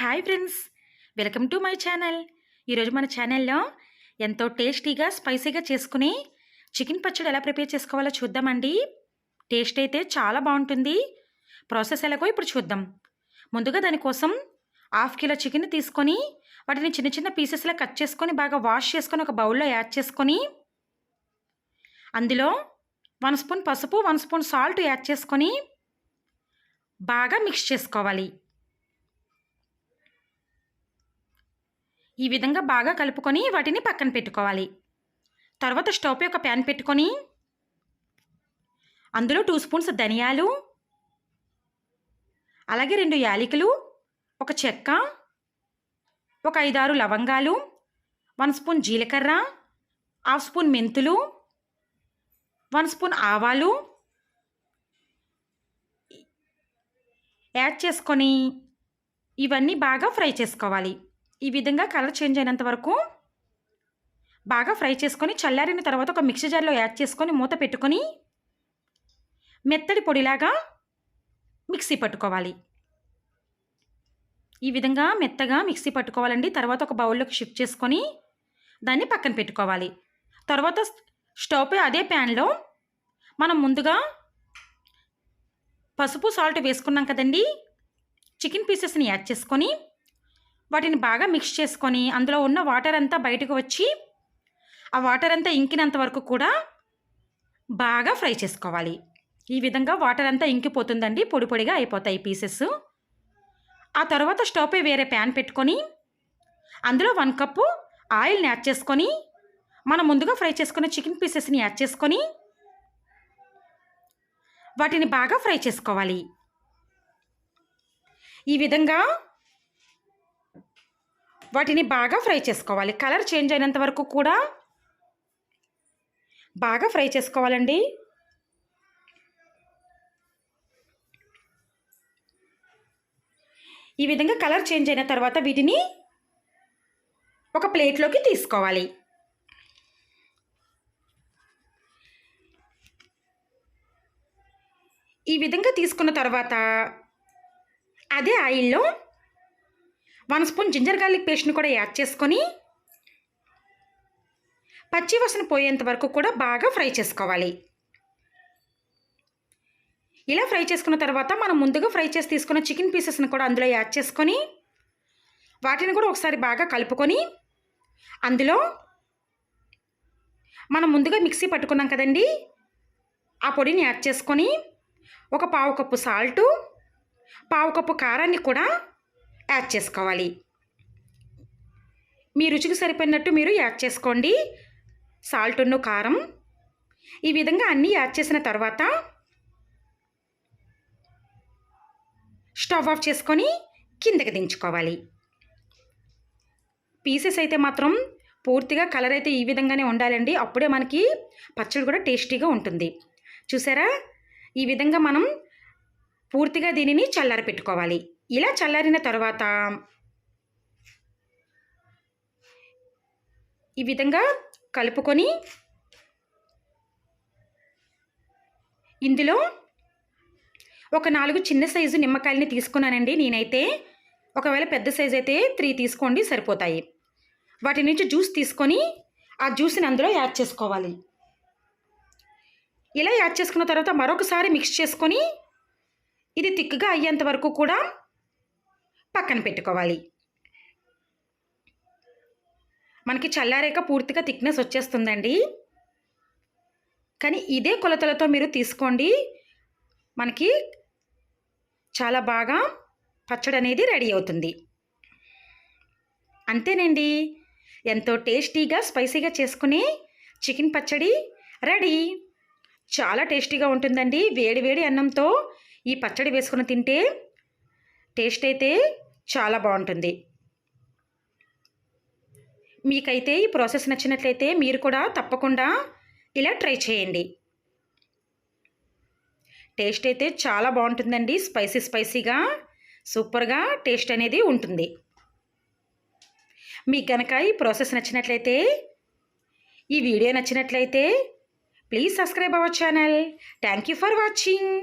Hi friends welcome to my channel. ఈరోజు మన ఛానల్లో ఎంతో టేస్టీగా స్పైసీగా చేసుకుని చికెన్ పచ్చడి ఎలా ప్రిపేర్ చేసుకోవాలో చూద్దామండి. టేస్ట్ అయితే చాలా బాగుంటుంది. ప్రాసెస్ ఎలాగో ఇప్పుడు చూద్దాం. ముందుగా దానికోసం హాఫ్ కిలో చికెన్ తీసుకొని వాటిని చిన్న చిన్న పీసెస్లా కట్ చేసుకొని బాగా వాష్ చేసుకొని ఒక బౌల్లో యాడ్ చేసుకొని అందులో వన్ స్పూన్ పసుపు వన్ స్పూన్ సాల్ట్ యాడ్ చేసుకొని బాగా మిక్స్ చేసుకోవాలి. ఈ విధంగా బాగా కలుపుకొని వాటిని పక్కన పెట్టుకోవాలి. తర్వాత స్టవ్ యొక్క ఒక ప్యాన్ పెట్టుకొని అందులో టూ స్పూన్స్ ధనియాలు అలాగే రెండు యాలకులు ఒక చెక్క ఒక ఐదారు లవంగాలు వన్ స్పూన్ జీలకర్ర హాఫ్ స్పూన్ మెంతులు వన్ స్పూన్ ఆవాలు యాడ్ చేసుకొని ఇవన్నీ బాగా ఫ్రై చేసుకోవాలి. ఈ విధంగా కలర్ చేంజ్ అయినంత వరకు బాగా ఫ్రై చేసుకొని చల్లారిన తర్వాత ఒక మిక్సీ జార్లో యాడ్ చేసుకొని మూత పెట్టుకొని మెత్తడి పొడిలాగా మిక్సీ పట్టుకోవాలి. ఈ విధంగా మెత్తగా మిక్సీ పట్టుకోవాలండి. తర్వాత ఒక బౌల్లోకి షిఫ్ట్ చేసుకొని దాన్ని పక్కన పెట్టుకోవాలి. తర్వాత స్టవ్ అదే ప్యాన్లో మనం ముందుగా పసుపు సాల్ట్ వేసుకున్నాం కదండి. చికెన్ పీసెస్ని యాడ్ చేసుకొని వాటిని బాగా మిక్స్ చేసుకొని అందులో ఉన్న వాటర్ అంతా బయటకు వచ్చి ఆ వాటర్ అంతా ఇంకినంత వరకు కూడా బాగా ఫ్రై చేసుకోవాలి. ఈ విధంగా వాటర్ అంతా ఇంకిపోతుందండి పొడి పొడిగా అయిపోతాయి పీసెస్ ఆ తర్వాత స్టవ్పై వేరే ప్యాన్ పెట్టుకొని అందులో వన్ కప్పు ఆయిల్ని యాడ్ చేసుకొని మనం ముందుగా ఫ్రై చేసుకున్న చికెన్ పీసెస్ని యాడ్ చేసుకొని వాటిని బాగా ఫ్రై చేసుకోవాలి. ఈ విధంగా వాటిని బాగా ఫ్రై చేసుకోవాలి. కలర్ చేంజ్ అయినంత వరకు కూడా బాగా ఫ్రై చేసుకోవాలండి. ఈ విధంగా కలర్ చేంజ్ అయిన తర్వాత వీటిని ఒక ప్లేట్లోకి తీసుకోవాలి. ఈ విధంగా తీసుకున్న తర్వాత అదే ఆయిల్లో వన్ స్పూన్ జింజర్ గార్లిక్ పేస్ట్ని కూడా యాడ్ చేసుకొని పచ్చి వాసన పోయేంత వరకు కూడా బాగా ఫ్రై చేసుకోవాలి. ఇలా ఫ్రై చేసుకున్న తర్వాత మనం ముందుగా ఫ్రై చేసి తీసుకున్న చికెన్ పీసెస్ని కూడా అందులో యాడ్ చేసుకొని వాటిని కూడా ఒకసారి బాగా కలుపుకొని అందులో మనం ముందుగా మిక్సీ పట్టుకున్నాం కదండి ఆ పొడిని యాడ్ చేసుకొని ఒక పావు కప్పు సాల్టు పావు కప్పు కారాన్ని కూడా యాడ్ చేసుకోవాలి. మీ రుచికి సరిపడినట్టు మీరు యాడ్ చేసుకోండి. సాల్ట్ను కారం ఈ విధంగా అన్నీ యాడ్ చేసిన తర్వాత స్టవ్ ఆఫ్ చేసుకొని కిందకి దించుకోవాలి. పీసెస్ అయితే మాత్రం పూర్తిగా కలర్ అయితే ఈ విధంగానే ఉండాలండి. అప్పుడే మనకి పచ్చడి కూడా టేస్టీగా ఉంటుంది. చూసారా? ఈ విధంగా మనం పూర్తిగా దీనిని చల్లారి పెట్టుకోవాలి ఇలా చల్లారిన తర్వాత ఈ విధంగా కలుపుకొని ఇందులో ఒక నాలుగు చిన్న సైజు నిమ్మకాయలని తీసుకున్నానండి. నేనైతే ఒకవేళ పెద్ద సైజు అయితే త్రీ తీసుకోండి సరిపోతాయి. వాటి నుంచి జ్యూస్ తీసుకొని ఆ జ్యూస్ని అందులో యాడ్ చేసుకోవాలి. ఇలా యాడ్ చేసుకున్న తర్వాత మరొకసారి మిక్స్ చేసుకొని ఇది తిక్కుగా అయ్యేంత వరకు కూడా పక్కన పెట్టుకోవాలి. మనకి చల్లారేక పూర్తిగా థిక్నెస్ వచ్చేస్తుందండి. కానీ ఇదే కొలతలతో మీరు తీసుకోండి. మనకి చాలా బాగా పచ్చడి అనేది రెడీ అవుతుంది. అంతేనండి. ఎంతో టేస్టీగా స్పైసీగా చేసుకుని చికెన్ పచ్చడి రెడీ. చాలా టేస్టీగా ఉంటుందండి. వేడి వేడి అన్నంతో ఈ పచ్చడి వేసుకుని తింటే టేస్ట్ అయితే చాలా బాగుంటుంది. మీకైతే ఈ ప్రాసెస్ నచ్చినట్లయితే మీరు కూడా తప్పకుండా ఇలా ట్రై చేయండి. టేస్ట్ అయితే చాలా బాగుంటుందండి. స్పైసీ స్పైసీగా సూపర్గా టేస్ట్ అనేది ఉంటుంది. మీకు కనుక ఈ ప్రాసెస్ నచ్చినట్లయితే ఈ వీడియో నచ్చినట్లయితే please subscribe our channel. Thank you for watching.